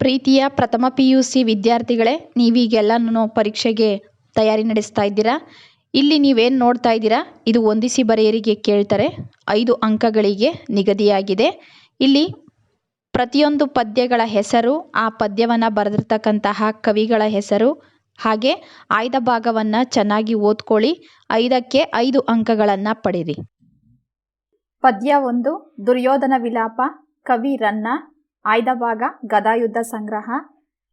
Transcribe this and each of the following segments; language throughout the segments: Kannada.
ಪ್ರೀತಿಯ ಪ್ರಥಮ ಪಿ ಯು ಸಿ ವಿದ್ಯಾರ್ಥಿಗಳೇ ನೀವೀಗೆಲ್ಲನೂ ಪರೀಕ್ಷೆಗೆ ತಯಾರಿ ನಡೆಸ್ತಾ ಇದ್ದೀರಾ? ಇಲ್ಲಿ ನೀವೇನು ನೋಡ್ತಾ ಇದ್ದೀರಾ? ಇದು ಹೊಂದಿಸಿ ಬರೆಯರಿಗೆ ಕೇಳ್ತಾರೆ. ಐದು ಅಂಕಗಳಿಗೆ ನಿಗದಿಯಾಗಿದೆ. ಇಲ್ಲಿ ಪ್ರತಿಯೊಂದು ಪದ್ಯಗಳ ಹೆಸರು, ಆ ಪದ್ಯವನ್ನು ಬರೆದಿರ್ತಕ್ಕಂತಹ ಕವಿಗಳ ಹೆಸರು, ಹಾಗೆ ಆಯ್ದ ಭಾಗವನ್ನು ಚೆನ್ನಾಗಿ ಓದ್ಕೊಳ್ಳಿ. ಐದಕ್ಕೆ ಐದು ಅಂಕಗಳನ್ನು ಪಡೀರಿ ಪದ್ಯ ಒಂದು, ದುರ್ಯೋಧನ ವಿಲಾಪ, ಕವಿ ರನ್ನ ಆಯ್ದ ಭಾಗ ಗದಾಯುದ್ಧ ಸಂಗ್ರಹ.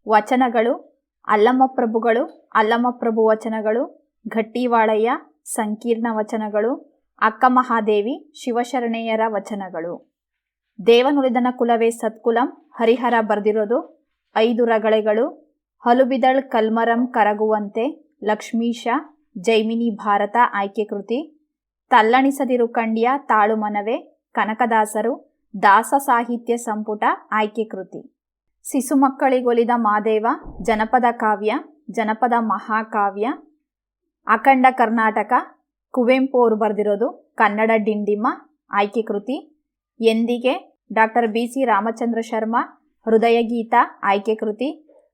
ವಚನಗಳು, ಅಲ್ಲಮ್ಮ ಪ್ರಭುಗಳು, ಅಲ್ಲಮ್ಮ ಪ್ರಭು ವಚನಗಳು, ಘಟ್ಟಿವಾಳಯ್ಯ, ಸಂಕೀರ್ಣ ವಚನಗಳು, ಅಕ್ಕ ಮಹಾದೇವಿ, ಶಿವಶರಣೆಯರ ವಚನಗಳು. ದೇವನುಳಿದನ ಕುಲವೇ ಸತ್ಕುಲಂ, ಹರಿಹರ ಬರೆದಿರೋದು. ಐದು ರಗಳೆಗಳು, ಹಲುಬಿದಳ್ ಕಲ್ಮರಂ ಕರಗುವಂತೆ, ಲಕ್ಷ್ಮೀಶ, ಜೈಮಿನಿ ಭಾರತ ಆಯ್ಕೆ ಕೃತಿ. ತಲ್ಲಣಿಸದಿರು ಕಂಡ್ಯ ತಾಳು ಮನವೇ, ಕನಕದಾಸರು ದಾಸ ಸಾಹಿತ್ಯ ಸಂಪುಟ ಆಯ್ಕೆ ಕೃತಿ. ಶಿಶುಮಕ್ಕಳಿಗೊಲಿದ ಮಾದೇವ, ಜನಪದ ಕಾವ್ಯ, ಜನಪದ ಮಹಾಕಾವ್ಯ, ಅಖಂಡ ಕರ್ನಾಟಕ, ಕುವೆಂಪು ಅವರು ಬರೆದಿರೋದು ಕನ್ನಡ ಡಿಂಡಿಮ ಆಯ್ಕೆ ಕೃತಿ. ಎಂದಿಗೆ doctor B C Ramachandra Sharma ಹೃದಯ ಗೀತ ಆಯ್ಕೆ ಕೃತಿ.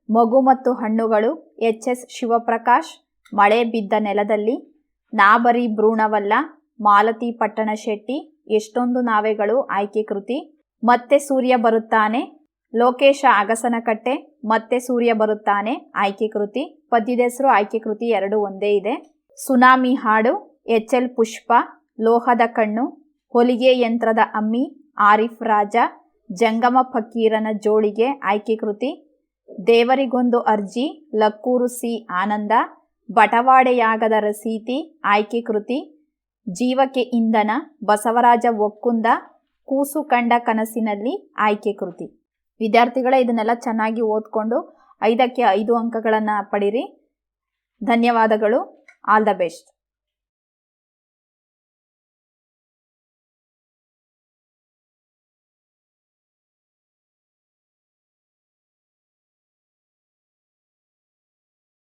ಮಗು ಮತ್ತು ಹಣ್ಣುಗಳು ಎಚ್ ಎಸ್ ಶಿವಪ್ರಕಾಶ್, ಮಳೆ ಬಿದ್ದ ನೆಲದಲ್ಲಿ, ನಾಬರಿ ಭ್ರೂಣವಲ್ಲ, ಮಾಲತಿ ಪಟ್ಟಣ ಶೆಟ್ಟಿ ಎಷ್ಟೊಂದು ನಾವೆಗಳು ಆಯ್ಕೆ ಕೃತಿ ಮತ್ತೆ ಸೂರ್ಯ ಬರುತ್ತಾನೆ. ಲೋಕೇಶ ಅಗಸನಕಟ್ಟೆ. ಮತ್ತೆ ಸೂರ್ಯ ಬರುತ್ತಾನೆ. ಆಯ್ಕೆ ಕೃತಿ ಪದ್ಯದ ಹೆಸರು ಆಯ್ಕೆ ಕೃತಿ ಎರಡು ಒಂದೇ ಇದೆ. ಸುನಾಮಿ ಹಾಡು. H L Pushpa. ಲೋಹದ ಕಣ್ಣು. ಹೊಲಿಗೆ ಯಂತ್ರದ ಅಮ್ಮಿ. ಆರಿಫ್ ರಾಜ. ಜಂಗಮ ಫಕೀರನ ಜೋಳಿಗೆ ಆಯ್ಕೆ ಕೃತಿ ದೇವರಿಗೊಂದು ಅರ್ಜಿ. ಲಕ್ಕೂರು ಸಿ ಆನಂದ. ಬಟವಾಡೆಯಾಗದ ರಸೀತಿ. ಆಯ್ಕೆ ಕೃತಿ ಜೀವಕ್ಕೆ ಇಂಧನ, ಬಸವರಾಜ ಒಕ್ಕುಂದ ಕೂಸು ಕಂಡ ಕನಸಿನಲ್ಲಿ ಆಯ್ಕೆ ಕೃತಿ. ವಿದ್ಯಾರ್ಥಿಗಳೇ ಇದನ್ನೆಲ್ಲ ಚೆನ್ನಾಗಿ ಓದ್ಕೊಂಡು ಐದಕ್ಕೆ ಐದು ಅಂಕಗಳನ್ನು ಪಡೀರಿ. ಧನ್ಯವಾದಗಳು. All the best